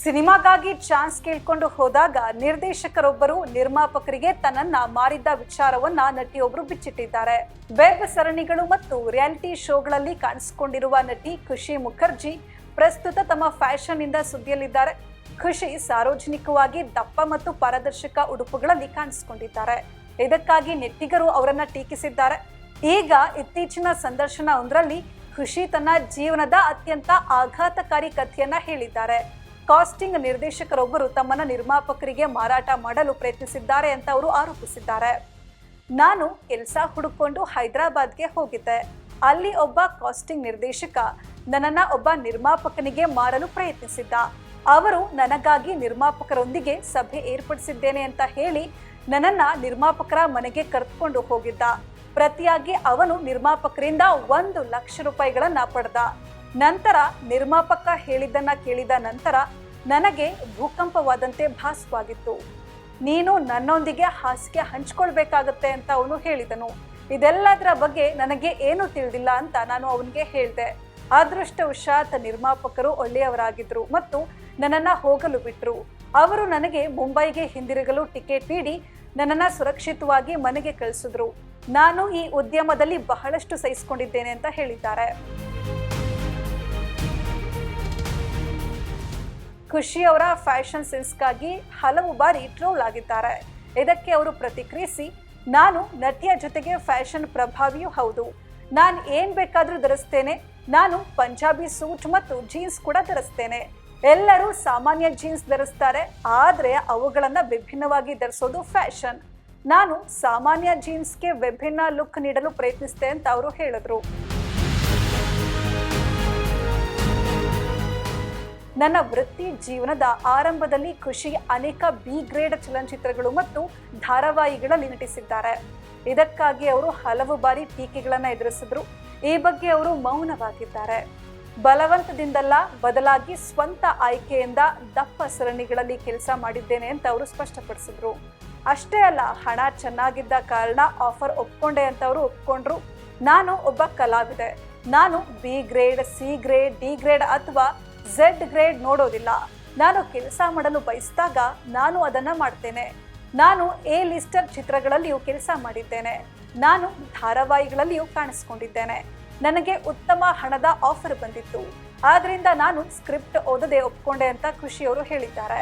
ಸಿನಿಮಾಗಾಗಿ chance ಕೇಳ್ಕೊಂಡು ಹೋದಾಗ ನಿರ್ದೇಶಕರೊಬ್ಬರು ನಿರ್ಮಾಪಕರಿಗೆ ತನ್ನನ್ನ ಮಾರಿದ್ದ ವಿಚಾರವನ್ನ ನಟಿಯೊಬ್ಬರು ಬಿಚ್ಚಿಟ್ಟಿದ್ದಾರೆ. ವೆಬ್ ಸರಣಿಗಳು ಮತ್ತು ರಿಯಾಲಿಟಿ ಶೋಗಳಲ್ಲಿ ಕಾಣಿಸಿಕೊಂಡಿರುವ ನಟಿ ಖುಷಿ ಮುಖರ್ಜಿ ಪ್ರಸ್ತುತ ತಮ್ಮ ಫ್ಯಾಷನ್ ಇಂದ ಸುದ್ದಿಯಲ್ಲಿದ್ದಾರೆ. ಖುಷಿ ಸಾರ್ವಜನಿಕವಾಗಿ ದಪ್ಪ ಮತ್ತು ಪಾರದರ್ಶಕ ಉಡುಪುಗಳಲ್ಲಿ ಕಾಣಿಸಿಕೊಂಡಿದ್ದಾರೆ. ಇದಕ್ಕಾಗಿ ನೆಟ್ಟಿಗರು ಅವರನ್ನ ಟೀಕಿಸಿದ್ದಾರೆ. ಈಗ ಇತ್ತೀಚಿನ ಸಂದರ್ಶನ ಒಂದರಲ್ಲಿ ಖುಷಿ ತನ್ನ ಜೀವನದ ಅತ್ಯಂತ ಆಘಾತಕಾರಿ ಕಥೆಯನ್ನ ಹೇಳಿದ್ದಾರೆ. ಕಾಸ್ಟಿಂಗ್ ನಿರ್ದೇಶಕರೊಬ್ಬರು ತಮ್ಮನ್ನ ನಿರ್ಮಾಪಕರಿಗೆ ಮಾರಾಟ ಮಾಡಲು ಪ್ರಯತ್ನಿಸಿದ್ದಾರೆ ಅಂತ ಅವರು ಆರೋಪಿಸಿದ್ದಾರೆ. ನಾನು ಕೆಲಸ ಹುಡುಕೊಂಡು ಹೈದರಾಬಾದ್ಗೆ ಹೋಗಿದ್ದೆ. ಅಲ್ಲಿ ಒಬ್ಬ ಕಾಸ್ಟಿಂಗ್ ನಿರ್ದೇಶಕ ನನ್ನನ್ನ ಒಬ್ಬ ನಿರ್ಮಾಪಕನಿಗೆ ಮಾರಲು ಪ್ರಯತ್ನಿಸಿದ್ದ. ಅವರು ನನಗಾಗಿ ನಿರ್ಮಾಪಕರೊಂದಿಗೆ ಸಭೆ ಏರ್ಪಡಿಸಿದ್ದೇನೆ ಅಂತ ಹೇಳಿ ನನ್ನನ್ನ ನಿರ್ಮಾಪಕರ ಮನೆಗೆ ಕರೆದುಕೊಂಡು ಹೋಗಿದ್ದ. ಪ್ರತಿಯಾಗಿ ಅವನು ನಿರ್ಮಾಪಕರಿಂದ ಒಂದು ಲಕ್ಷ ರೂಪಾಯಿಗಳನ್ನ ಪಡೆದ. ನಂತರ ನಿರ್ಮಾಪಕ ಹೇಳಿದ್ದನ್ನ ಕೇಳಿದ ನಂತರ ನನಗೆ ಭೂಕಂಪವಾದಂತೆ ಭಾಸವಾಗಿತ್ತು. ನೀನು ನನ್ನೊಂದಿಗೆ ಹಾಸಿಗೆ ಹಂಚ್ಕೊಳ್ಬೇಕಾಗತ್ತೆ ಅಂತ ಅವನು ಹೇಳಿದನು. ಇದೆಲ್ಲದರ ಬಗ್ಗೆ ನನಗೆ ಏನು ತಿಳಿದಿಲ್ಲ ಅಂತ ನಾನು ಅವನಿಗೆ ಹೇಳಿದೆ. ಅದೃಷ್ಟವಶಾತ್ ನಿರ್ಮಾಪಕರು ಒಳ್ಳೆಯವರಾಗಿದ್ದರು ಮತ್ತು ನನ್ನನ್ನು ಹೋಗಲು ಬಿಟ್ಟರು ಅವರು ನನಗೆ ಮುಂಬೈಗೆ ಹಿಂದಿರುಗಲು ಟಿಕೆಟ್ ನೀಡಿ ನನ್ನನ್ನು ಸುರಕ್ಷಿತವಾಗಿ ಮನೆಗೆ ಕಳಿಸಿದ್ರು. ನಾನು ಈ ಉದ್ಯಮದಲ್ಲಿ ಬಹಳಷ್ಟು ಸಹಿಸಿಕೊಂಡಿದ್ದೇನೆ ಅಂತ ಹೇಳಿದ್ದಾರೆ. ಖುಷಿ ಅವರ ಫ್ಯಾಷನ್ ಸೆನ್ಸ್ಗಾಗಿ ಹಲವು ಬಾರಿ ಟ್ರೋಲ್ ಆಗಿದ್ದಾರೆ. ಇದಕ್ಕೆ ಅವರು ಪ್ರತಿಕ್ರಿಯಿಸಿ, ನಾನು ನಟಿಯ ಜೊತೆಗೆ ಫ್ಯಾಷನ್ ಪ್ರಭಾವಿಯೂ ಹೌದು. ನಾನು ಏನ್ ಬೇಕಾದರೂ ಧರಿಸ್ತೇನೆ. ನಾನು ಪಂಜಾಬಿ ಸೂಟ್ ಮತ್ತು ಜೀನ್ಸ್ ಕೂಡ ಧರಿಸ್ತೇನೆ. ಎಲ್ಲರೂ ಸಾಮಾನ್ಯ ಜೀನ್ಸ್ ಧರಿಸ್ತಾರೆ. ಆದರೆ ಅವುಗಳನ್ನ ವಿಭಿನ್ನವಾಗಿ ಧರಿಸೋದು ಫ್ಯಾಷನ್. ನಾನು ಸಾಮಾನ್ಯ ಜೀನ್ಸ್ಗೆ ವಿಭಿನ್ನ ಲುಕ್ ನೀಡಲು ಪ್ರಯತ್ನಿಸಿದೆ ಅಂತ ಅವರು ಹೇಳಿದ್ರು. ನನ್ನ ವೃತ್ತಿ ಜೀವನದ ಆರಂಭದಲ್ಲಿ ಖುಷಿ ಅನೇಕ ಬಿ ಗ್ರೇಡ್ ಚಲನಚಿತ್ರಗಳು ಮತ್ತು ಧಾರಾವಾಹಿಗಳಲ್ಲಿ ನಟಿಸಿದ್ದಾರೆ. ಇದಕ್ಕಾಗಿ ಅವರು ಹಲವು ಬಾರಿ ಟೀಕೆಗಳನ್ನು ಎದುರಿಸಿದ್ರು. ಈ ಬಗ್ಗೆ ಅವರು ಮೌನವಾಗಿದ್ದಾರೆ. ಬಲವಂತದಿಂದಲ್ಲ ಬದಲಾಗಿ ಸ್ವಂತ ಆಯ್ಕೆಯಿಂದ ದಪ್ಪ ಸರಣಿಗಳಲ್ಲಿ ಕೆಲಸ ಮಾಡಿದ್ದೇನೆ ಅಂತ ಅವರು ಸ್ಪಷ್ಟಪಡಿಸಿದ್ರು. ಅಷ್ಟೇ ಅಲ್ಲ, ಹಣ ಚೆನ್ನಾಗಿದ್ದ ಕಾರಣ ಆಫರ್ ಒಪ್ಕೊಂಡೆ ಅಂತ ಅವರು ಒಪ್ಕೊಂಡ್ರು. ನಾನು ಒಬ್ಬ ಕಲಾವಿದೆ. ನಾನು B grade C grade D grade ಅಥವಾ ಝೆಡ್ ಗ್ರೇಡ್ ನೋಡೋದಿಲ್ಲ. ನಾನು ಕೆಲಸ ಮಾಡಲು ಬಯಸಿದಾಗ ನಾನು ಅದನ್ನ ಮಾಡ್ತೇನೆ. ನಾನು ಎ ಲಿಸ್ಟರ್ ಚಿತ್ರಗಳಲ್ಲಿಯೂ ಕೆಲಸ ಮಾಡಿದ್ದೇನೆ. ನಾನು ಧಾರಾವಾಹಿಗಳಲ್ಲಿಯೂ ಕಾಣಿಸ್ಕೊಂಡಿದ್ದೇನೆ. ನನಗೆ ಉತ್ತಮ ಹಣದ ಆಫರ್ ಬಂದಿತ್ತು. ಆದ್ರಿಂದ ನಾನು ಸ್ಕ್ರಿಪ್ಟ್ ಓದದೆ ಒಪ್ಕೊಂಡೆ ಅಂತ ಖುಷಿಯವರು ಹೇಳಿದ್ದಾರೆ.